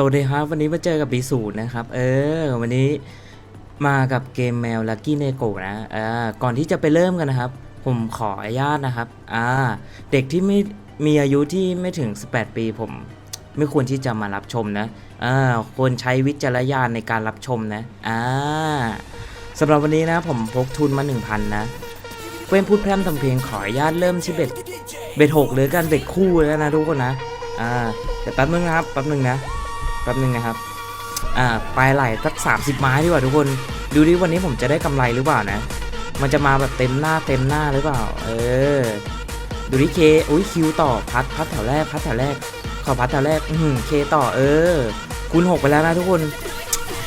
สวัสดีครับ วันนี้มาเจอกับบีสูตรนะครับ เออ วันนี้มากับเกมแมวลักกี้เนโกนะอ่าก่อนที่จะไปเริ่มกันนะครับ ผมขออนุญาตนะครับ อ่า เด็กที่ไม่มีอายุที่ไม่ถึง 18 ปีผม ไม่ควรที่จะมารับชมนะอ่าควรใช้วิจารณญาณในการรับชมนะ อ่าสำหรับวันนี้นะ ผมพกทุนมา 1,000 นะเว้นพูดแพร่มทำเพลงขออนุญาตเริ่มที่เบ็ดเบ็ดหกเลยกันเบ็ดคู่แล้วนะทุกคนนะ อ่าเดี๋ยวแป๊บนึงนะครับแป๊บนึงนะ ป๊บนึงนะครับอ่าปลายไหลสัก 30 ไม้ดีกว่าทุกคน ดูดิวันนี้ผมจะได้กำไรหรือเปล่านะ มันจะมาแบบเต็มหน้าเต็มหน้าหรือเปล่า เออ ดูดิเคอุ้ยคิวต่อพัดพัดแถวแรกพัดแถวแรก ขอพัดแถวแรก อือหือเคต่อเออ คูณหกไปแล้วนะทุกคน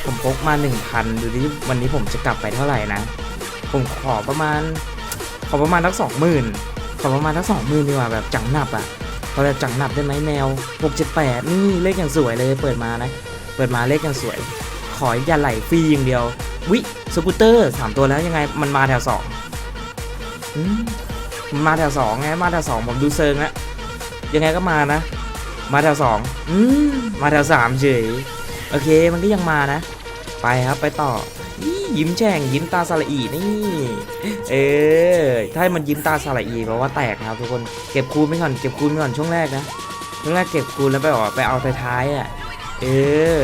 ผมพกมา 1,000 ดูดิวันนี้ผมจะกลับไปเท่าไหร่นะ ผมขอประมาณ ขอประมาณทักสองหมื่นขอประมาณทักสองหมื่นดีกว่าแบบจังหนับอะ พอจะจังหนับได้ไหมแมว 678 นี่เลขอย่างสวยเลยเปิดมานะ เปิดมาเลขอย่างสวย ขออย่าไหลฟรีอย่างเดียว วิสกูตเตอร์สามตัวแล้วยังไงมันมาแถวสองมันมาแถวสองไงมาแถวสองผมดูเซิงแล้วยังไงก็มานะ มาแถวสองอืมมาแถวสามเฉยโอเคมันก็ยังมานะ ไปครับไปต่อ ยิ้มแฉ่งยิ้มตาสละอีนี่ เออถ้ามันยิ้มตาสละอีแปลว่าแตกนะครับทุกคนเก็บคูณไปก่อนเก็บคูณไปก่อนช่วงแรกนะช่วงแรกเก็บคูณแล้วไปออกไปเอาท้ายๆอะเออ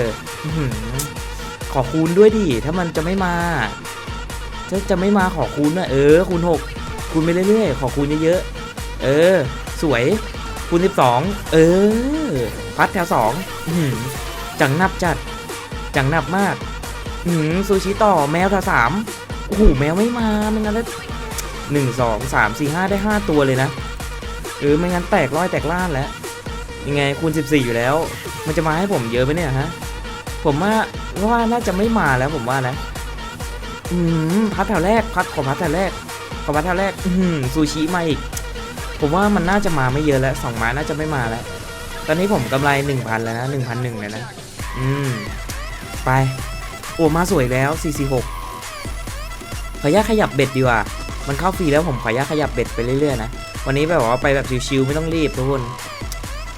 ขอคูณด้วยดิถ้ามันจะไม่มาถ้าจะไม่มาขอคูณนะเออคูณหกคูณไปเรื่อยๆขอคูณเยอะๆเออ สวยคูณ12เออ พัดแถวสองจังนับจัด จังนับมาก อืมซูชิต่อแมวแถวสามโอ้โหแมวไม่มาไม่งั้นแล้วหนึ่งสองสามสี่ห้าได้ห้าตัวเลยนะเออไม่งั้นแตกร้อยแตกล้านแล้วยังไงคูณสิบสี่อยู่แล้ว มันจะมาให้ผมเยอะไหมเนี่ยฮะผมว่าว่าน่าจะไม่มาแล้วผมว่านะอืมพัดแถวแรกพัดขอพัดแถวแรกขอพัดแถวแรกอืมซูชิมาอีกผมว่ามันน่าจะมาไม่เยอะแล้วสองไม้น่าจะไม่มาแล้ว ตอนนี้ผมกำไรหนึ่งพันแล้วนะหนึ่งพันหนึ่งเลยนะ อืม ไป โอ้มาสวยแล้ว 446 ขออนุญาตขยับเบ็ดดีกว่า มันเข้าฟรีแล้วผมขออนุญาตขยับเบ็ดไปเรื่อยๆนะ วันนี้แบบว่าไปแบบชิวๆไม่ต้องรีบทุกคน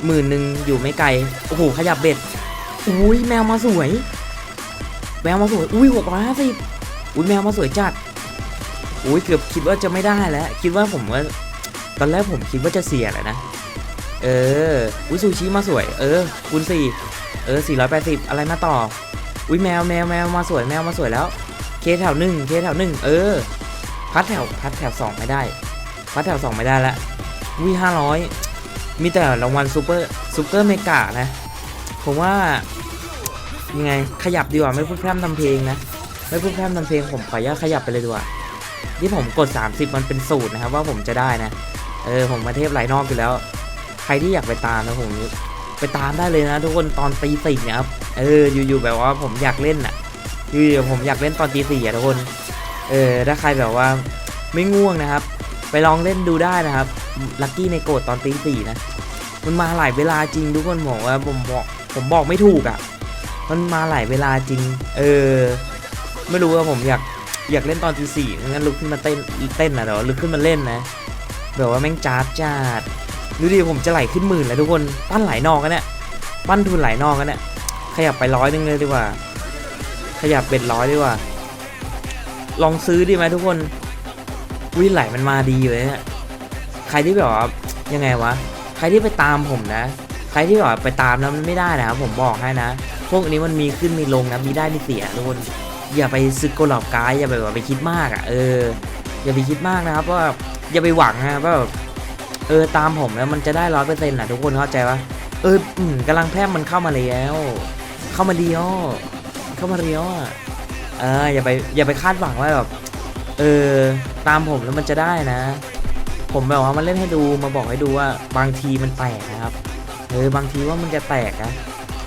หมื่นหนึ่งอยู่ไม่ไกล โอ้โห ขยับเบ็ด อุ้ยแมวมาสวย แมวมาสวย อุ้ยหกร้อยห้าสิบอุ้ยแมวมาสวยจัด อุ้ยเกือบคิดว่าจะไม่ได้แล้ว คิดว่าผมว่า ตอนแรกผมคิดว่าจะเสียแหละนะ เออ อุ้ยซูชิมาสวย เออคูณสี่ เออสี่ร้อยแปดสิบอะไรมาต่อ อุ้ยแมวแมวแมวมาสวยแมวมาสวยแล้ว เคแถวหนึ่งเคแถวหนึ่งเออ พัดแถวพัดแถวสองไม่ได้ พัดแถวสองไม่ได้ละวิห้าร้อยมีแต่รางวัลซูเปอร์ซูเปอร์เมกานะ ผมว่ายังไงขยับดีกว่าไม่พูดพร่ำทำเพลงนะ ไม่พูดพร่ำทำเพลงผมขออนุญาตขยับไปเลยดีกว่าที่ผมกด 30 มันเป็นสูตรนะครับว่าผมจะได้นะ เออผมมาเทพไหลนอกอยู่แล้ว ใครที่อยากไปตามนะผม ไปตามได้เลยนะ ทุกคนตอนตีสี่นี่ยครับเอออยู่ๆแบบว่าผมอยากเล่นอะอยู่ๆผมอยากเล่นตอนตีสี่อะทุกคนเออถ้าใครแบบว่าไม่ง่วงนะครับ ไปลองเล่นดูได้นะครับลัคกี้ในโกดตอนตีสี่นะมันมาหลายเวลาจริงทุกคนบอกว่าผมบอกผมบอกไม่ถูกอะ มันมาหลายเวลาจริง เออ ไม่รู้ว่าผมอยากอยากเล่นตอนตีสี่งั้นลุกขึ้นมาเต้นเต้นนะเดี๋ยวลุกขึ้นมาเล่นนะแบบว่าแม่งจ้าจ้าด ดูดิผมจะไหลขึ้นหมื่นแล้วทุกคนปั้นไหลนอกกันเนี่ยปั้นทุนไหลนอกกันเนี่ยขยับไปร้อยนึงเลยดีกว่า ขยับเป็นร้อยดีกว่า ลองซื้อดีไหมทุกคนวิไหลมันมาดีอยู่เลยเนี่ยใครที่แบบว่ายังไงวะใครที่ไปตามผมนะ ใครที่แบบไปตามแล้วมันไม่ได้นะครับผมบอกให้นะ พวกนี้มันมีขึ้นมีลงนะมีได้มีเสียทุกคนอย่าไปซึกโกลอกกายอย่าไปแบบไปคิดมากอะเอออย่าไปคิดมากนะครับว่าอย่าไปหวังนะว่าแบบ เออตามผมแล้วมันจะได้ร้อยเปอร์เซ็นต์อะทุกคนเข้าใจปะเอออืมกำลังแพร่มันเข้ามาแล้ว เข้ามาเดียวเข้ามาเดียวอะเอออย่าไปอย่าไปคาดหวังว่าแบบเออตามผมแล้วมันจะได้นะ ผมแบบว่ามาเล่นให้ดูมาบอกให้ดูว่าบางทีมันแตกนะครับเออบางทีว่ามันจะแตกนะ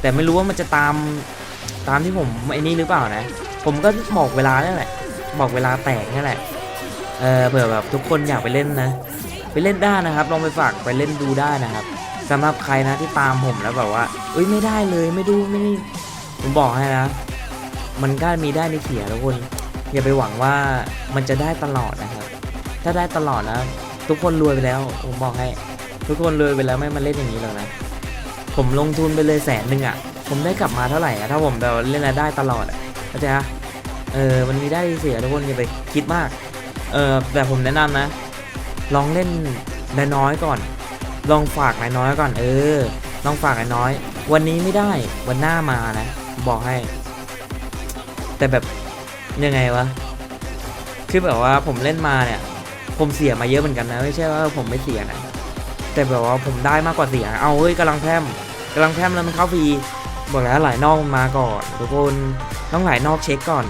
แต่ไม่รู้ว่ามันจะตามตามที่ผมไอ้นี่หรือเปล่านะ ผมก็บอกเวลานั่นแหละ บอกเวลาแตกนั่นแหละเออเผื่อแบบทุกคนอยากไปเล่นนะ ไปเล่นได้นะครับ ลองไปฝากไปเล่นดูได้นะครับสำหรับใครนะที่ตามผมแล้วแบบว่าเอ้ยไม่ได้เลยไม่ดูไม่นี่ผมบอกให้นะ มันก็มีได้ในเสียทุกคนอย่าไปหวังว่ามันจะได้ตลอดนะครับ ถ้าได้ตลอดนะ ทุกคนรวยไปแล้วผมบอกให้ ทุกคนรวยไปแล้วไม่มาเล่นอย่างนี้หรอกนะ ผมลงทุนไปเลยแสนหนึ่งอะ ผมได้กลับมาเท่าไหร่อะถ้าผมแบบเล่นรายได้ตลอดอะเข้าใจปะเออมันมีได้เสียทุกคนอย่าไปคิดมากเออแต่ผมแนะนำนะ ลองเล่นน้อยก่อน ลองฝากน้อยก่อน เออ ลองฝากน้อย วันนี้ไม่ได้ วันหน้ามานะ บอกให้ แต่แบบยังไงวะ คือแบบว่าผมเล่นมาเนี่ย ผมเสียมาเยอะเหมือนกันนะ ไม่ใช่ว่าผมไม่เสียนะ แต่แบบว่าผมได้มากกว่าเสีย เอาเฮ้ยกำลังแพมกำลังแพมแล้วมันเข้าฟรีบอกแล้วหลายนอกมันมาก่อนทุกคนต้องหลายนอกเช็คก่อน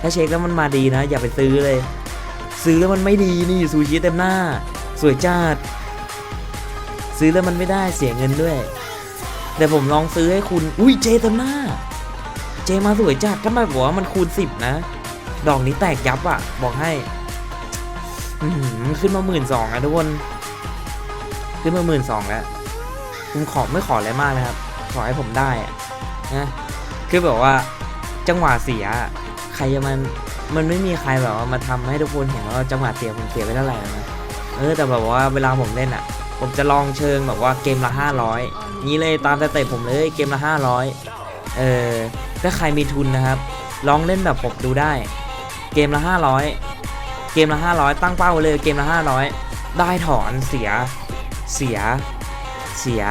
ถ้าเช็คแล้วมันมาดีนะ อย่าไปซื้อเลย ซื้อแล้วมันไม่ดีนี่ซูชิเต็มหน้า สวยจัดซื้อแล้วมันไม่ได้เสียเงินด้วย แต่ผมลองซื้อให้คุณ อุ้ยเจเต็มหน้า เจมาสวยจัดถ้ามาบอกว่ามันคูณสิบนะ ดอกนี้แตกยับอะ บอกให้ขึ้นมาหมื่นสองอะทุกคน ขึ้นมาหมื่นสองแล้วผมขอไม่ขออะไรมากนะครับ ขอให้ผมได้อะนะคือแบบว่า จังหวะเสีย ใครจะมัน มันไม่มีใครแบบว่ามาทำให้ทุกคนเห็นว่าจังหวะเสียผมเสียไปเท่าไหร่แล้วนะเออแต่แบบว่าเวลาผมเล่นอะ ผมจะลองเชิงแบบว่าเกมละห้าร้อยนี้เลยตามสเต็ปผมเลยเกมละห้าร้อยเออถ้าใครมีทุนนะครับ ลองเล่นแบบผมดูได้ เกมละห้าร้อยเกมละห้าร้อยตั้งเป้าเลยเกมละห้าร้อยได้ถอนเสียเสียเสีย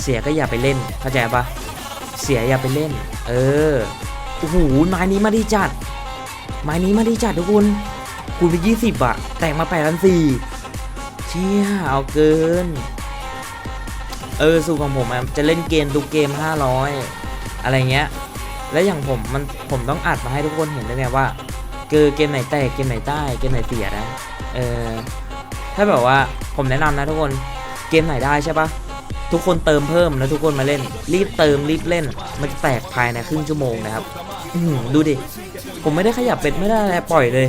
เสียก็อย่าไปเล่นเข้าใจปะเสียอย่าไปเล่น เออโอ้โหไม้นี้มาดีจัด ไม้นี้มาดีจัดทุกคนคูณไปยี่สิบอะแตกมาแปดพันสี่เชี่ยเอาเกิน เออสูตรของผมจะเล่นเกมทุกเกม500อะไรเงี้ย แล้วอย่างผมมันผมต้องอัดมาให้ทุกคนเห็นด้วยไงว่าเกอเกมไหนแตกเกมไหนใต้เกมไหนเสียนะเออถ้าแบบว่าผมแนะนำนะทุกคนเกมไหนได้ใช่ปะทุกคนเติมเพิ่มแล้วทุกคนมาเล่น รีบเติมรีบเล่น มันจะแตกภายในครึ่งชั่วโมงนะครับ ดูดิ ผมไม่ได้ขยับเป็ดไม่ได้อะไรปล่อยเลย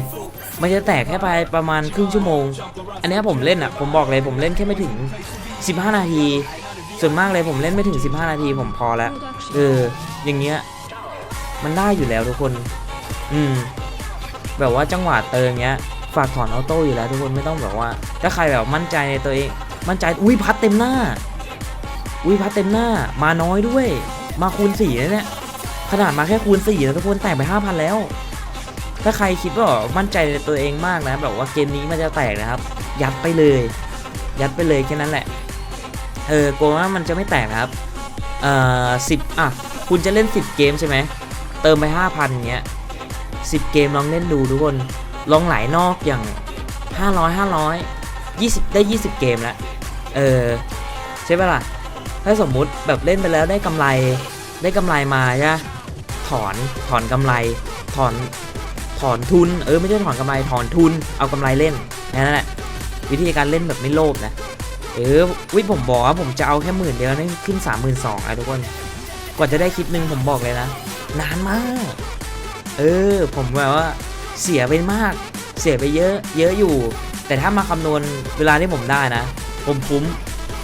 มันจะแตกแค่ไปประมาณครึ่งชั่วโมง อันนี้ผมเล่นอะ ผมบอกเลยผมเล่นแค่ไม่ถึง 15 นาที ส่วนมากเลยผมเล่นไม่ถึง 15 นาทีผมพอแล้ว เออ อย่างเงี้ย มันได้อยู่แล้วทุกคน อืม แบบว่าจังหวะเติมเงี้ย ฝากถอนออโต้อยู่แล้วทุกคนไม่ต้องแบบว่า ถ้าใครแบบมั่นใจในตัวเอง มั่นใจ อุ้ยพัดเต็มหน้า อุ้ยพัดเต็มหน้า มาน้อยด้วย มาคูณสี่แล้วเนี่ย ขนาดมาแค่คูณ4นะทุกคนแตกไป 5,000 แล้ว ถ้าใครคิดว่ามั่นใจในตัวเองมากนะแบบว่าเกมนี้มันจะแตกนะครับ ยัดไปเลย ยัดไปเลยแค่นั้นแหละ เออกลัวว่ามันจะไม่แตกนะครับ เอ่อสิบอะ คุณจะเล่น 10 เกมใช่ไหม เติมไป 5,000เงี้ย10 เกมลองเล่นดูทุกคน ลองหลายนอกอย่าง 500 500 20 ได้ 20 เกมแล้ว เออใช่ปะล่ะ ถ้าสมมุติแบบเล่นไปแล้วได้กำไรได้กำไรมาใช่ปะ ถอนถอนกำไร ถอนถอนทุน เออไม่ใช่ถอนกำไรถอนทุนเอากำไรเล่นแค่นั่นแหละวิธีการเล่นแบบไม่โลภนะเออวิผมบอกว่าผมจะเอาแค่หมื่นเดียวนี่ขึ้นสามหมื่นสองอะทุกคนกว่าจะได้คลิปหนึ่งผมบอกเลยนะนานมาก เออ ผมแบบว่าเสียไปมาก เสียไปเยอะเยอะอยู่ แต่ถ้ามาคำนวณเวลาที่ผมได้นะ ผมคุ้ม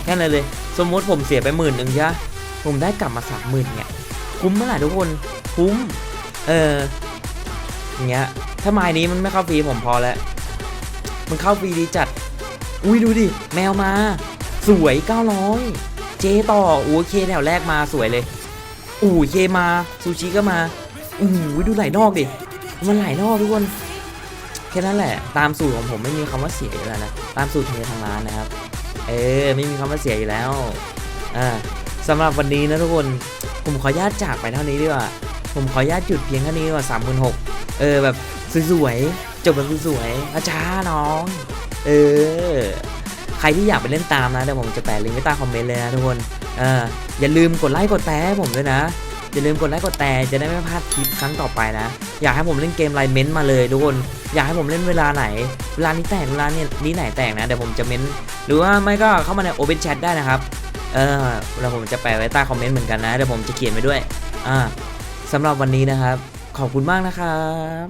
แค่นั้นเลย สมมติผมเสียไปหมื่นหนึ่งใช่ปะผมได้กลับมาสามหมื่นเนี่ย คุ้มเมื่อไหร่ทุกคน คุ้ม เอออย่างเงี้ย ถ้าไม้นี้มันไม่เข้าฟรีผมพอแล้ว มันเข้าฟรีดีจัด อุ้ยดูดิ แมวมา สวย 900 เจต่อโอ้เคแถวแรกมาสวยเลยอู้เคมาซูชิก็มาอู้ดูไหลนอกดิ มันไหลนอกทุกคน แค่นั้นแหละ ตามสูตรของผมไม่มีคำว่าเสียอยู่แล้วนะ ตามสูตรเททางร้านนะครับ เออไม่มีคำว่าเสียอยู่แล้ว อ่าสำหรับวันนี้นะทุกคน ผมขออนุญาตจากไปเท่านี้ดีกว่า ผมขออนุญาตหยุดเพียงเท่านี้ดีกว่าสามหมื่นหกเออแบบสวยๆจบแบบสวยๆอาจารย์น้อง เออ ใครที่อยากไปเล่นตามนะเดี๋ยวผมจะแปะลิงก์ไว้ใต้คอมเมนต์เลยนะทุกคนเอออย่าลืมกดไลค์กดแชร์ให้ผมด้วยนะอย่าลืมกดไลค์กดแชร์จะได้ไม่พลาดคลิปครั้งต่อไปนะ อยากให้ผมเล่นเกมไลน์เม้นต์มาเลยทุกคนอยากให้ผมเล่นเวลาไหน เวลานี้แตกเวลาเนี่ยนี้ไหนแตกนะเดี๋ยวผมจะเม้นต์หรือว่าไม่ก็เข้ามาใน Open Chat ได้นะครับ เออแล้วผมจะแปะไว้ใต้คอมเมนต์เหมือนกันนะเดี๋ยวผมจะเขียนไว้ด้วย อ่าสำหรับวันนี้นะครับ ขอบคุณมากนะครับ